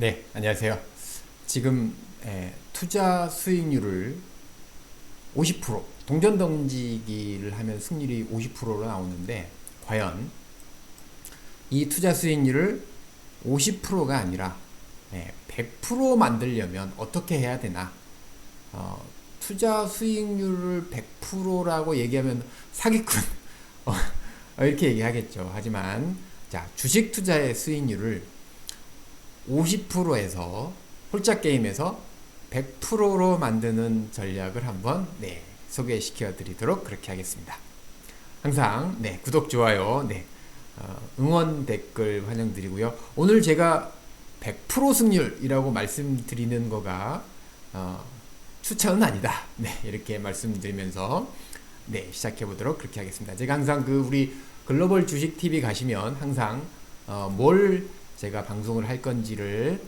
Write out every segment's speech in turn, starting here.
네, 안녕하세요. 지금 에, 투자 수익률을 50% 동전 던지기를 하면 승률이 50%로 나오는데 과연 이 투자 수익률을 50%가 아니라 에, 100% 만들려면 어떻게 해야 되나? 어, 투자 수익률을 100%라고 얘기하면 사기꾼 어, 이렇게 얘기하겠죠. 하지만 자 주식 투자의 수익률을 50%에서 홀짝 게임에서 100%로 만드는 전략을 한번 네, 소개시켜 드리도록 그렇게 하겠습니다. 항상 네, 구독 좋아요 네, 어, 응원 댓글 환영드리고요. 오늘 제가 100% 승률이라고 말씀드리는 거가 어, 추천은 아니다. 네, 이렇게 말씀드리면서 네, 시작해 보도록 그렇게 하겠습니다. 제가 항상 그 우리 글로벌 주식 TV 가시면 항상 어, 뭘 제가 방송을 할 건지를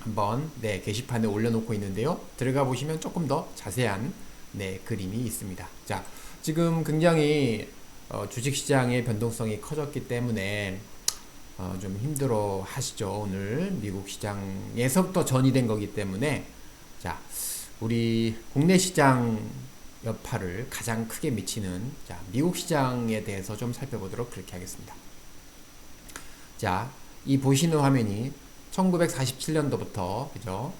한번 네, 게시판에 올려놓고 있는데요. 들어가 보시면 조금 더 자세한 네, 그림이 있습니다. 자, 지금 굉장히 어, 주식시장의 변동성이 커졌기 때문에 어, 좀 힘들어 하시죠. 오늘 미국 시장에서부터 전이된 거기 때문에 자, 우리 국내 시장 여파를 가장 크게 미치는 자, 미국 시장에 대해서 좀 살펴보도록 그렇게 하겠습니다. 자, 이 보시는 화면이 1947년도부터 그죠?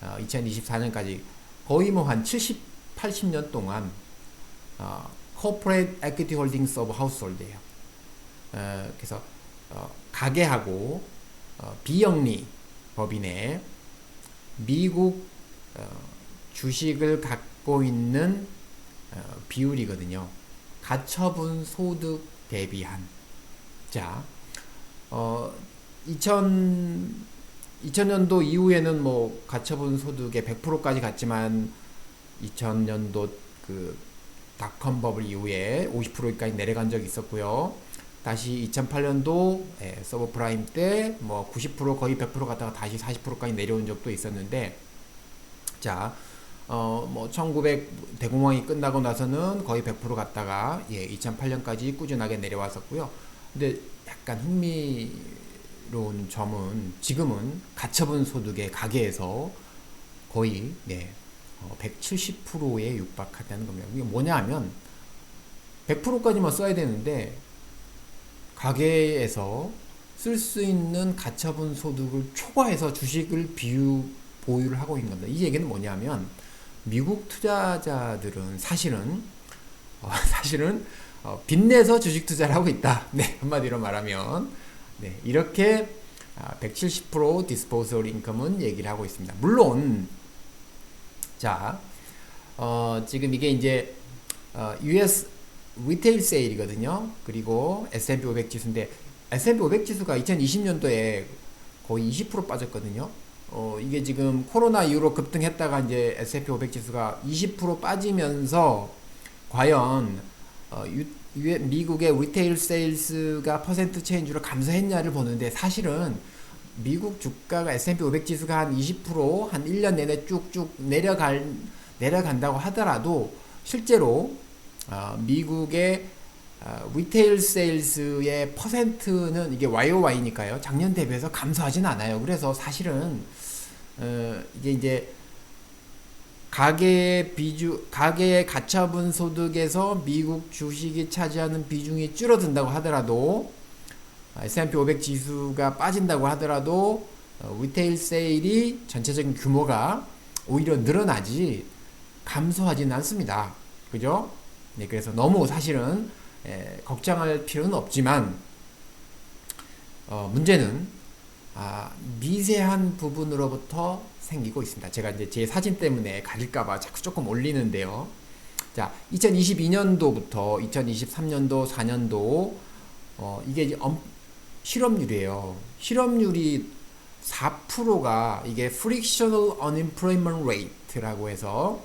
어, 2024년까지 거의 뭐 한 70, 80년 동안 어, Corporate Equity Holdings of Household예요. 어, 그래서 어, 가게하고 어, 비영리 법인의 미국 어, 주식을 갖고 있는 어, 비율이거든요. 가처분 소득 대비한 자, 어, 2000, 2000년도 이후에는 뭐 가처분 소득의 100%까지 갔지만 2000년도 그 닷컴 버블 이후에 50%까지 내려간 적이 있었고요. 다시 2008년도 예, 서브 프라임 때 뭐 90% 거의 100% 갔다가 다시 40%까지 내려온 적도 있었는데 자, 어, 뭐, 1900 대공황이 끝나고 나서는 거의 100% 갔다가, 예, 2008년까지 꾸준하게 내려왔었고요. 근데 약간 흥미 로운 점은 지금은 가처분 소득의 가계에서 거의, 네, 어, 170%에 육박한다는 겁니다. 이게 뭐냐 하면, 100%까지만 써야 되는데, 가계에서 쓸 수 있는 가처분 소득을 초과해서 주식을 비유, 보유를 하고 있는 겁니다. 이 얘기는 뭐냐면, 미국 투자자들은 사실은 어, 사실은 어, 빚내서 주식 투자를 하고 있다. 네, 한마디로 말하면 네, 이렇게 아, 170% 디스포설 인컴은 얘기를 하고 있습니다. 물론 자 어, 지금 이게 이제 어, US 리테일 세일이거든요. 그리고 S&P 500 지수인데 S&P 500 지수가 2020년도에 거의 20% 빠졌거든요. 어, 이게 지금 코로나 이후로 급등했다가 이제 S&P 500 지수가 20% 빠지면서 과연 어, 미국의 리테일 세일스가 퍼센트 체인지로 감소했냐를 보는데 사실은 미국 주가가 S&P 500 지수가 한 20%한 1년 내내 쭉쭉 내려갈 내려간다고 하더라도 실제로 어, 미국의 어, 리테일 세일스의 퍼센트는 이게 YOY니까요. 작년 대비해서 감소하진 않아요. 그래서 사실은 어, 이게 이제 가계의 비주 가계의 가처분 소득에서 미국 주식이 차지하는 비중이 줄어든다고 하더라도 S&P 500 지수가 빠진다고 하더라도 어, 리테일 세일이 전체적인 규모가 오히려 늘어나지 감소하지는 않습니다. 그죠? 네, 그래서 너무 사실은 에, 걱정할 필요는 없지만 어, 문제는 아, 미세한 부분으로부터 생기고 있습니다. 제가 이제 제 사진 때문에 가릴까봐 자꾸 조금 올리는데요. 자, 2022년도부터 2023년도, 4년도, 어, 이게 이제 엄, 실업률이에요. 실업률이 4%가 이게 frictional unemployment rate라고 해서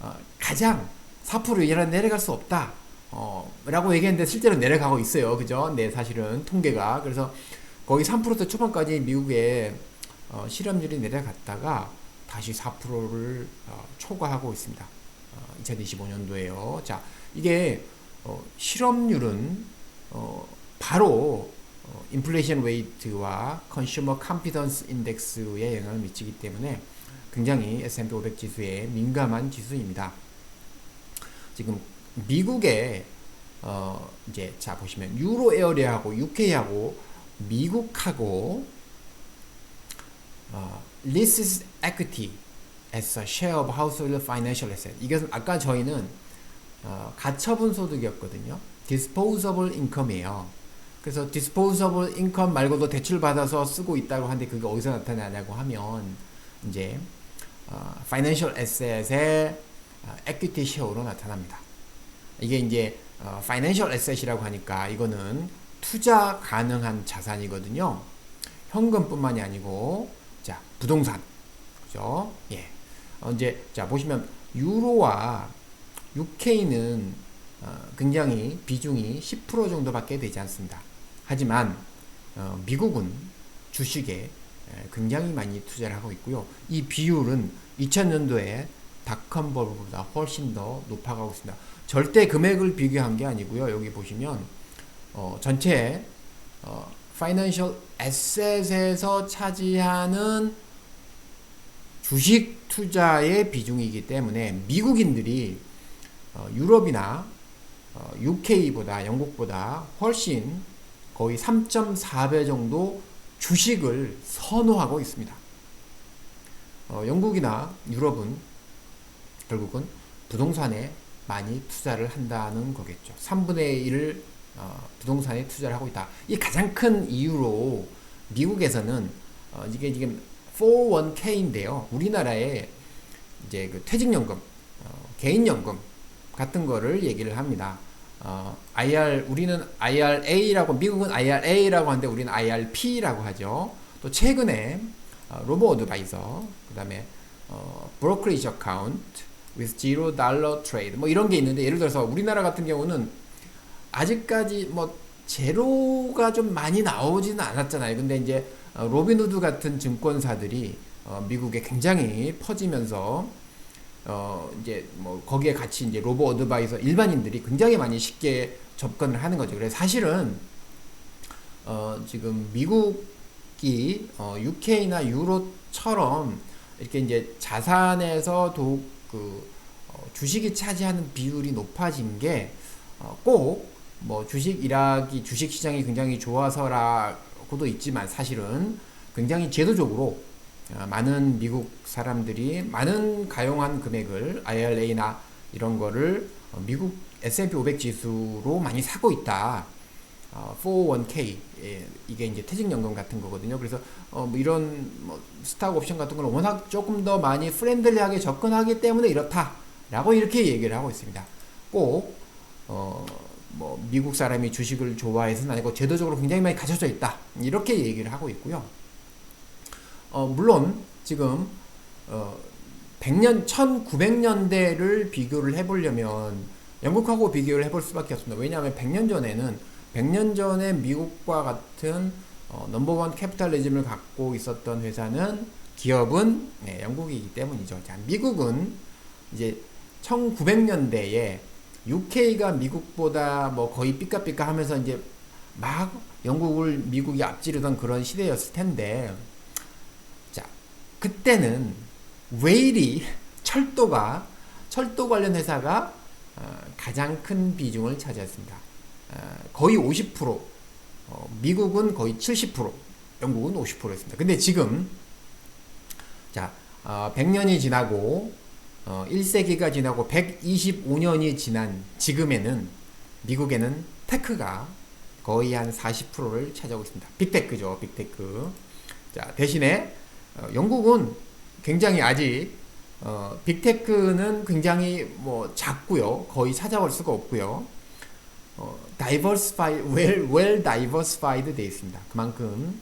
어, 가장 4% 이하는 내려갈 수 없다. 어, 라고 얘기했는데 실제로 내려가고 있어요. 그죠? 네, 사실은 통계가. 그래서 거의 3%대 초반까지 미국의 어, 실업률이 내려갔다가 다시 4%를 어, 초과하고 있습니다. 어, 2025년도에요. 자, 이게 어, 실업률은 어, 바로 어, 인플레이션 웨이트와 컨슈머 컨피던스 인덱스에 영향을 미치기 때문에 굉장히 S&P 500 지수에 민감한 지수입니다. 지금 미국의 어 이제 자 보시면 유로 에어리하고 UK하고 미국하고 어, leases equity as a share of household financial asset. 이것은 아까 저희는 어, 가처분 소득이었거든요. disposable income이에요. 그래서 disposable income 말고도 대출 받아서 쓰고 있다고 하는데 그게 어디서 나타나냐고 하면 이제 어, financial asset의 어, equity share로 나타납니다. 이게 이제 어, financial asset이라고 하니까 이거는 투자 가능한 자산이거든요. 현금뿐만이 아니고 자 부동산 그죠? 예. 어, 이제 자 보시면 유로와 UK는 어, 굉장히 비중이 10% 정도밖에 되지 않습니다. 하지만 어, 미국은 주식에 에, 굉장히 많이 투자를 하고 있고요. 이 비율은 2000년도에 닷컴 버블보다 훨씬 더 높아가고 있습니다. 절대 금액을 비교한 게 아니고요. 여기 보시면 어, 전체 어, 파이낸셜 에셋에서 차지하는 주식 투자의 비중이기 때문에 미국인들이 어, 유럽이나 어, UK보다 영국보다 훨씬 거의 3.4배 정도 주식을 선호하고 있습니다. 어, 영국이나 유럽은 결국은 부동산에 많이 투자를 한다는 거겠죠. 3분의 1을 어, 부동산에 투자를 하고 있다. 이 가장 큰 이유로 미국에서는 어, 이게 지금 401k인데요. 우리나라에 이제 그 퇴직연금, 어, 개인연금 같은 거를 얘기를 합니다. 어, IR 우리는 IRA라고 미국은 IRA라고 하는데 우리는 IRP라고 하죠. 또 최근에 어, 로보 어드바이저 그다음에 어, 브로커리지 어카운트 with zero dollar trade 뭐 이런 게 있는데 예를 들어서 우리나라 같은 경우는 아직까지 뭐 제로가 좀 많이 나오지는 않았잖아요. 근데 이제 어, 로빈후드 같은 증권사들이 어, 미국에 굉장히 퍼지면서 어 이제 뭐 거기에 같이 이제 로보 어드바이서 일반인들이 굉장히 많이 쉽게 접근을 하는 거죠. 그래서 사실은 어 지금 미국이 어 UK나 유로처럼 이렇게 이제 자산에서 도그 어 주식이 차지하는 비율이 높아진 게꼭 뭐 주식 일하기 주식 시장이 굉장히 좋아서라고도 있지만 사실은 굉장히 제도적으로 어, 많은 미국 사람들이 많은 가용한 금액을 IRA나 이런 거를 어, 미국 S&P 500 지수로 많이 사고 있다. 어, 401k 예, 이게 이제 퇴직연금 같은 거거든요. 그래서 어, 뭐 이런 뭐 스탁 옵션 같은 걸 워낙 조금 더 많이 프렌들리하게 접근하기 때문에 이렇다라고 이렇게 얘기를 하고 있습니다. 꼭 어, 뭐 미국 사람이 주식을 좋아해서는 아니고 제도적으로 굉장히 많이 갖춰져 있다 이렇게 얘기를 하고 있고요. 어, 물론 지금 어, 100년 1900년대를 비교를 해보려면 영국하고 비교를 해볼 수밖에 없습니다. 왜냐하면 100년 전에는 100년 전에 미국과 같은 어, 넘버원 캐피탈리즘을 갖고 있었던 회사는 기업은 네, 영국이기 때문이죠. 자, 미국은 이제 1900년대에 UK가 미국보다 뭐 거의 삐까삐까 하면서 이제 막 영국을 미국이 앞지르던 그런 시대였을 텐데 그때는 웨일이 철도가 철도 관련 회사가 어, 가장 큰 비중을 차지했습니다. 어, 거의 50%, 어, 미국은 거의 70%, 영국은 50%였습니다. 근데 지금 자 100년이 지나고 1세기가 지나고 125년이 지난 지금에는 미국에는 테크가 거의 한 40%를 차지하고 있습니다. 빅테크죠, 빅테크. 자, 대신에 어, 영국은 굉장히 아직 어, 빅테크는 굉장히 뭐 작고요. 거의 찾아올 수가 없고요. 어, 다이버스파이 웰, 웰 다이버스파이드 되어 있습니다. 그만큼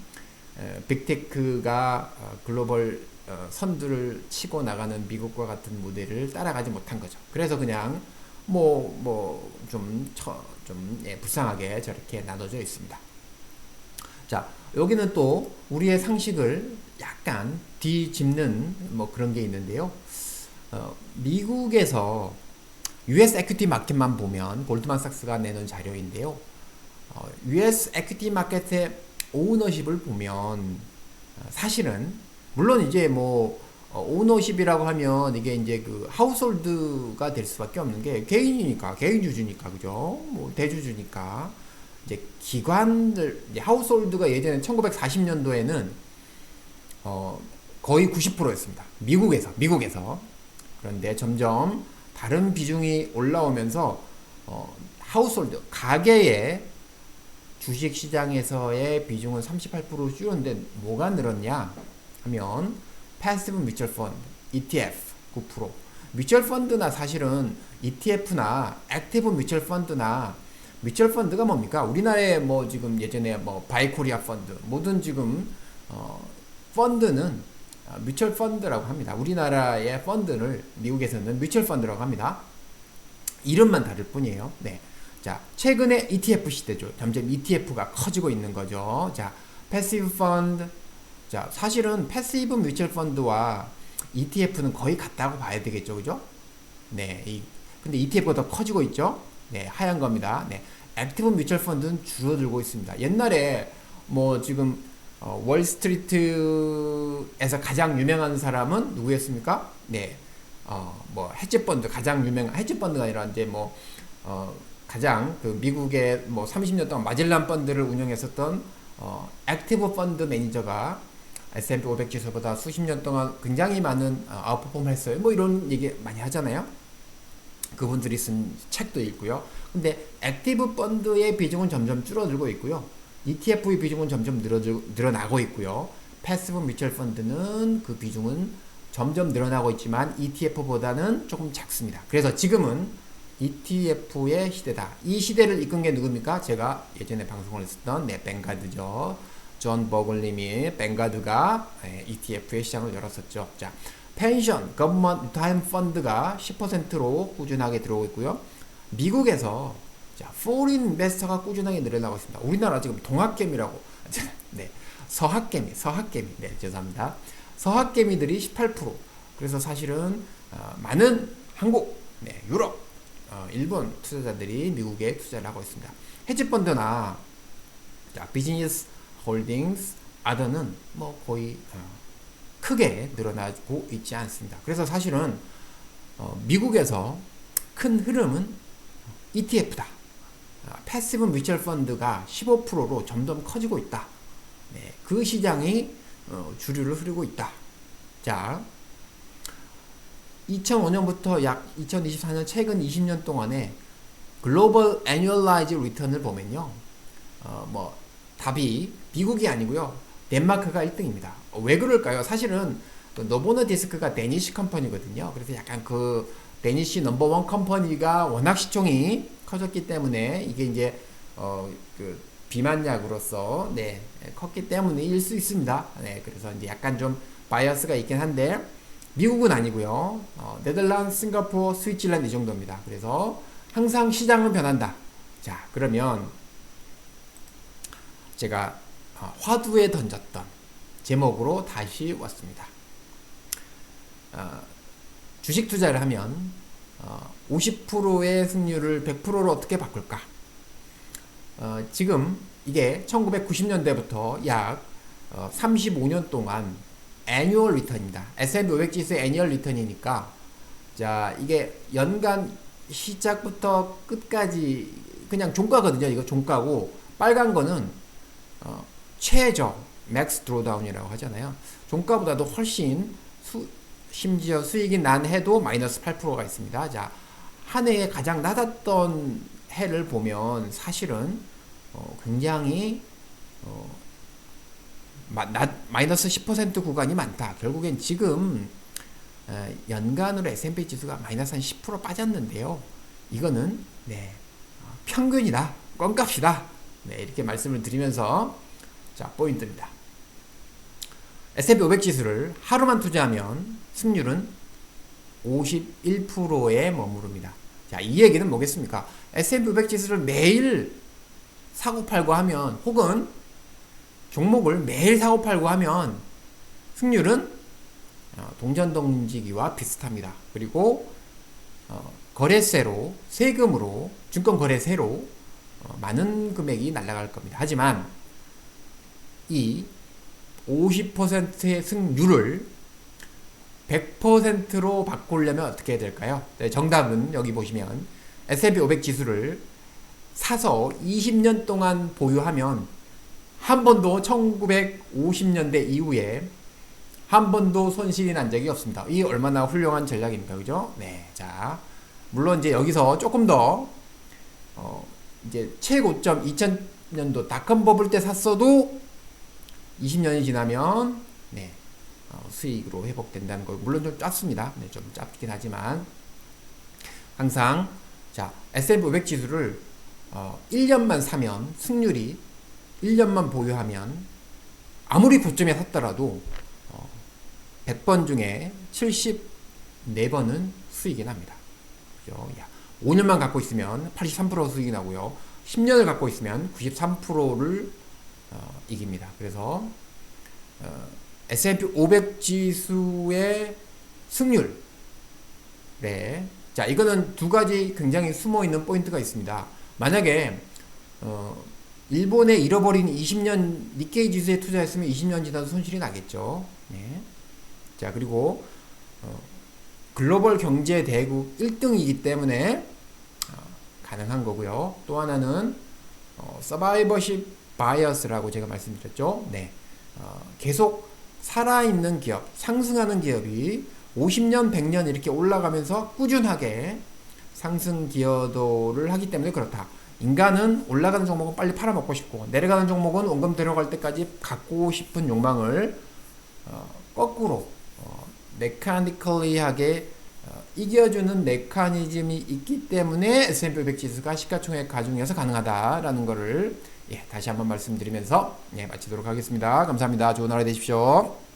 에, 빅테크가 어, 글로벌 어, 선두를 치고 나가는 미국과 같은 모델을 따라가지 못한 거죠. 그래서 그냥 뭐뭐좀좀 예, 불쌍하게 저렇게 나눠져 있습니다. 자, 여기는 또 우리의 상식을 약간 뒤집는 뭐 그런 게 있는데요. 어, 미국에서 US 에퀴티 마켓만 보면 골드만삭스가 내는 자료인데요. 어, US 에퀴티 마켓의 오너십을 보면 어, 사실은 물론 이제 뭐 어, 오너십이라고 하면 이게 이제 그 하우스홀드가 될 수밖에 없는 게 개인이니까 개인 주주니까 그죠? 뭐 대주주니까 이제 기관들 이제 하우스홀드가 예전에 1940년도에는 어 거의 90%였습니다. 미국에서 미국에서 그런데 점점 다른 비중이 올라오면서 어 하우스홀드 가계의 주식 시장에서의 비중은 38% 줄었는데 뭐가 늘었냐 하면 패시브 뮤추얼 펀드 ETF 9% 뮤추얼 펀드나 사실은 ETF나 액티브 뮤추얼 펀드나 뮤추얼 펀드가 뭡니까? 우리나라에 뭐 지금 예전에 뭐 바이코리아 펀드 모든 지금 어 펀드는 어, 뮤추얼 펀드라고 합니다. 우리나라의 펀드를 미국에서는 뮤추얼 펀드라고 합니다. 이름만 다를 뿐이에요. 네. 자, 최근에 ETF 시대죠. 점점 ETF가 커지고 있는 거죠. 자, 패시브 펀드. 자, 사실은 패시브 뮤추얼 펀드와 ETF는 거의 같다고 봐야 되겠죠. 그죠? 네. 이, 근데 ETF가 더 커지고 있죠. 네, 하얀 겁니다. 네. 액티브 뮤추얼 펀드는 줄어들고 있습니다. 옛날에 뭐 지금 어, 월스트리트에서 가장 유명한 사람은 누구였습니까? 네. 어, 뭐 헤지 펀드 가장 유명한 헤지 펀드가 아니라 이제 뭐 어, 가장 그 미국의 뭐 30년 동안 마젤란 펀드를 운영했었던 어, 액티브 펀드 매니저가 S&P 500 지수보다 수십 년 동안 굉장히 많은 어, 아웃퍼폼을 했어요. 뭐 이런 얘기 많이 하잖아요. 그분들이 쓴 책도 있고요. 근데 액티브 펀드의 비중은 점점 줄어들고 있고요. ETF의 비중은 점점 늘어들, 늘어나고 있고요. 패시브 뮤추얼 펀드는 그 비중은 점점 늘어나고 있지만 ETF보다는 조금 작습니다. 그래서 지금은 ETF의 시대다. 이 시대를 이끈 게 누굽니까? 제가 예전에 방송을 했었던 네, 뱅가드죠. 존 버글님이 뱅가드가 ETF의 시장을 열었었죠. 자, 펜션, government retirement 펀드가 10%로 꾸준하게 들어오고 있고요. 미국에서 자, foreign investor가 꾸준하게 늘어나고 있습니다. 우리나라 지금 동학개미라고 네, 서학개미, 서학개미. 네, 죄송합니다. 서학개미들이 18%. 그래서 사실은 어, 많은 한국, 네, 유럽, 어, 일본 투자자들이 미국에 투자를 하고 있습니다. 헤지펀드나 자, 비즈니스 홀딩스 아더는 뭐 거의 어, 크게 늘어나고 있지 않습니다. 그래서 사실은 어, 미국에서 큰 흐름은 ETF다. 패시브 뮤추얼 펀드가 15%로 점점 커지고 있다. 네, 그 시장이 어, 주류를 흐르고 있다. 자, 2005년부터 약 2024년 최근 20년 동안에 글로벌 애뉴얼라이즈 리턴을 보면요. 어, 뭐 답이 미국이 아니고요. 덴마크가 1등입니다. 왜 그럴까요? 사실은 노보너 디스크가 데니시 컴퍼니거든요. 그래서 약간 그 데니시 넘버원 컴퍼니가 워낙 시총이 커졌기 때문에 이게 이제 어 그 비만약으로서 네 컸기 때문에 일 수 있습니다. 네 그래서 이제 약간 좀 바이어스가 있긴 한데 미국은 아니고요. 어, 네덜란드, 싱가포르, 스위tzerland 이 정도입니다. 그래서 항상 시장은 변한다. 자 그러면 제가 어, 화두에 던졌던 제목으로 다시 왔습니다. 어, 주식 투자를 하면 어, 50%의 승률을 100%로 어떻게 바꿀까? 어, 지금 이게 1990년대부터 약 35년 어, 동안 애뉴얼 리턴입니다. S&P 500 지수의 애뉴얼 리턴이니까 자 이게 연간 시작부터 끝까지 그냥 종가거든요. 이거 종가고 빨간 거는 어, 최저 맥스 드로다운이라고 하잖아요. 종가보다도 훨씬 수, 심지어 수익이 난 해도 마이너스 8%가 있습니다. 자, 한 해에 가장 낮았던 해를 보면 사실은 어, 굉장히 어, 마, 낮, 마이너스 10% 구간이 많다. 결국엔 지금 어, 연간으로 S&P 지수가 마이너스 한 10% 빠졌는데요. 이거는 네, 어, 평균이다. 껌값이다. 네, 이렇게 말씀을 드리면서 자, 포인트입니다. S&P 500 지수를 하루만 투자하면 승률은 51%에 머무릅니다. 자, 이 얘기는 뭐겠습니까? S&P 500 지수를 매일 사고 팔고 하면 혹은 종목을 매일 사고 팔고 하면 승률은 어, 동전동지기와 비슷합니다. 그리고 어, 거래세로 세금으로 증권거래세로 어, 많은 금액이 날아갈 겁니다. 하지만 이 50%의 승률을 100%로 바꾸려면 어떻게 해야 될까요? 네, 정답은 여기 보시면 S&P 500 지수를 사서 20년 동안 보유하면 한 번도 1950년대 이후에 한 번도 손실이 난 적이 없습니다. 이 얼마나 훌륭한 전략입니까? 그죠? 네. 자, 물론 이제 여기서 조금 더, 어, 이제 최고점 2000년도 닷컴 버블 때 샀어도 20년이 지나면, 네. 어, 수익으로 회복된다는 거. 물론 좀 짧습니다. 네, 좀 짧긴 하지만. 항상, 자, S&P 500 지수를, 어, 1년만 사면 승률이 1년만 보유하면 아무리 고점에 샀더라도 100번 중에 74번은 수익이 납니다. 그죠? 야, 5년만 갖고 있으면 83% 수익이 나고요. 10년을 갖고 있으면 93%를 어, 이깁니다. 그래서 어, S&P 500 지수의 승률. 네. 자, 이거는 두 가지 굉장히 숨어 있는 포인트가 있습니다. 만약에 어, 일본에 잃어버린 20년 니케이 지수에 투자했으면 20년 지나도 손실이 나겠죠. 네. 자, 그리고 어, 글로벌 경제 대국 1등이기 때문에 어, 가능한 거고요. 또 하나는 어, 서바이버십 바이어스라고 제가 말씀드렸죠. 네. 어, 계속 살아있는 기업, 상승하는 기업이 50년, 100년 이렇게 올라가면서 꾸준하게 상승 기여도를 하기 때문에 그렇다. 인간은 올라가는 종목은 빨리 팔아먹고 싶고 내려가는 종목은 원금 들어갈 때까지 갖고 싶은 욕망을 어, 거꾸로 어, 메카니컬리하게 어, 이겨주는 메커니즘이 있기 때문에 S&P 500 지수가 시가총액 가중에서 가능하다라는 것을 예, 다시 한번 말씀드리면서 예, 마치도록 하겠습니다. 감사합니다. 좋은 하루 되십시오.